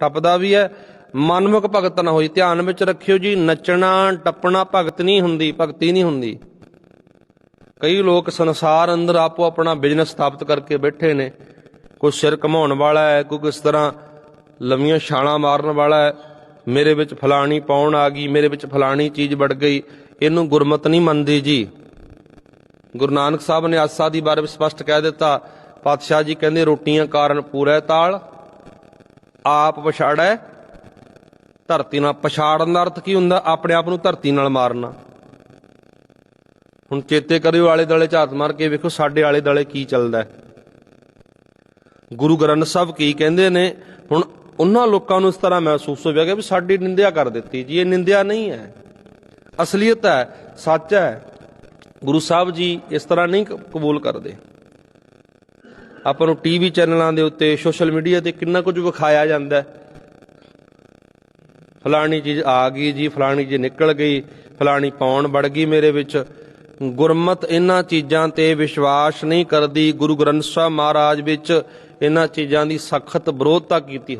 ਟੱਪਦਾ ਵੀ ਹੈ। ਮਨਮੁਖ ਭਗਤ ਨਾ ਹੋਈ। ਧਿਆਨ ਵਿੱਚ ਰੱਖਿਓ ਜੀ, ਨੱਚਣਾ, ਟੱਪਣਾ ਭਗਤ ਨਹੀਂ ਹੁੰਦੀ, ਭਗਤੀ ਨਹੀਂ ਹੁੰਦੀ। ਕਈ ਲੋਕ ਸੰਸਾਰ ਅੰਦਰ ਆਪੋ ਆਪਣਾ ਬਿਜ਼ਨਸ ਸਥਾਪਿਤ ਕਰਕੇ ਬੈਠੇ ਨੇ। ਕੋਈ ਸਿਰ ਘਮਾਉਣ ਵਾਲਾ ਹੈ, ਕੋਈ ਕਿਸ ਤਰ੍ਹਾਂ ਲੰਮੀਆਂ ਛਾਲਾਂ ਮਾਰਨ ਵਾਲਾ ਹੈ। ਮੇਰੇ ਵਿੱਚ ਫਲਾਣੀ ਪਾਉਣ ਆ ਗਈ, ਮੇਰੇ ਵਿੱਚ ਫਲਾਣੀ ਚੀਜ਼ ਵੜ ਗਈ। ਇਹਨੂੰ ਗੁਰਮਤ ਨਹੀਂ ਮੰਨਦੀ ਜੀ। ਗੁਰੂ ਨਾਨਕ ਸਾਹਿਬ ਨੇ ਆਸਾ ਦੀ ਬਾਰੇ ਵਿੱਚ ਸਪਸ਼ਟ ਕਹਿ ਦਿੱਤਾ। ਪਾਤਸ਼ਾਹ ਜੀ ਕਹਿੰਦੇ ਰੋਟੀਆਂ ਕਾਰਨ ਪੂਰਾ ਤਾਲ। ਆਪ ਪਛਾੜੈ। ਧਰਤੀ ਨਾਲ ਪਛਾੜਨ ਦਾ ਅਰਥ ਕੀ ਹੁੰਦਾ? ਆਪਣੇ ਆਪ ਨੂੰ ਧਰਤੀ ਨਾਲ ਮਾਰਨਾ। ਹੁਣ ਚੇਤੇ ਕਰਿਓ ਆਲੇ ਦਾਲੇ ਝਾਤ ਮਾਰ ਕੇ ਵੇਖੋ, ਸਾਡੇ ਆਲੇ ਦਾਲੇ ਕੀ ਚੱਲਦਾ ਹੈ। ਗੁਰੂ ਗ੍ਰੰਥ ਸਾਹਿਬ ਕੀ ਕਹਿੰਦੇ ਨੇ? ਹੁਣ ਉਹਨਾਂ ਲੋਕਾਂ ਨੂੰ ਇਸ ਤਰ੍ਹਾਂ ਮਹਿਸੂਸ ਹੋਵੇਗਾ ਕਿ ਵੀ ਸਾਡੀ ਨਿੰਦਿਆ ਕਰ ਦਿੱਤੀ ਜੀ। ਇਹ ਨਿੰਦਿਆ ਨਹੀਂ ਹੈ। ਅਸਲੀਅਤ ਹੈ, ਸੱਚ ਹੈ। ਗੁਰੂ ਸਾਹਿਬ ਜੀ ਇਸ ਤਰ੍ਹਾਂ ਨਹੀਂ ਕਬੂਲ ਕਰਦੇ। ਆਪਾਂ ਨੂੰ ਟੀਵੀ ਚੈਨਲਾਂ ਦੇ ਉੱਤੇ, ਸੋਸ਼ਲ ਮੀਡੀਆ ਤੇ ਕਿੰਨਾ ਕੁਝ ਵਿਖਾਇਆ ਜਾਂਦਾ ਹੈ। ਫਲਾਣੀ ਚੀਜ਼ ਆ ਗਈ ਜੀ, ਫਲਾਣੀ ਚੀਜ਼ ਨਿਕਲ ਗਈ, ਫਲਾਣੀ ਪੌਣ ਵੜ ਗਈ ਮੇਰੇ ਵਿੱਚ। ਗੁਰਮਤ ਇਹਨਾਂ ਚੀਜ਼ਾਂ ਤੇ ਵਿਸ਼ਵਾਸ ਨਹੀਂ ਕਰਦੀ, ਗੁਰੂ ਗ੍ਰੰਥ ਸਾਹਿਬ ਮਹਾਰਾਜ ਵਿੱਚ ਇਹਨਾਂ ਚੀਜ਼ਾਂ ਦੀ ਸਖਤ ਵਿਰੋਧਤਾ ਕੀਤੀ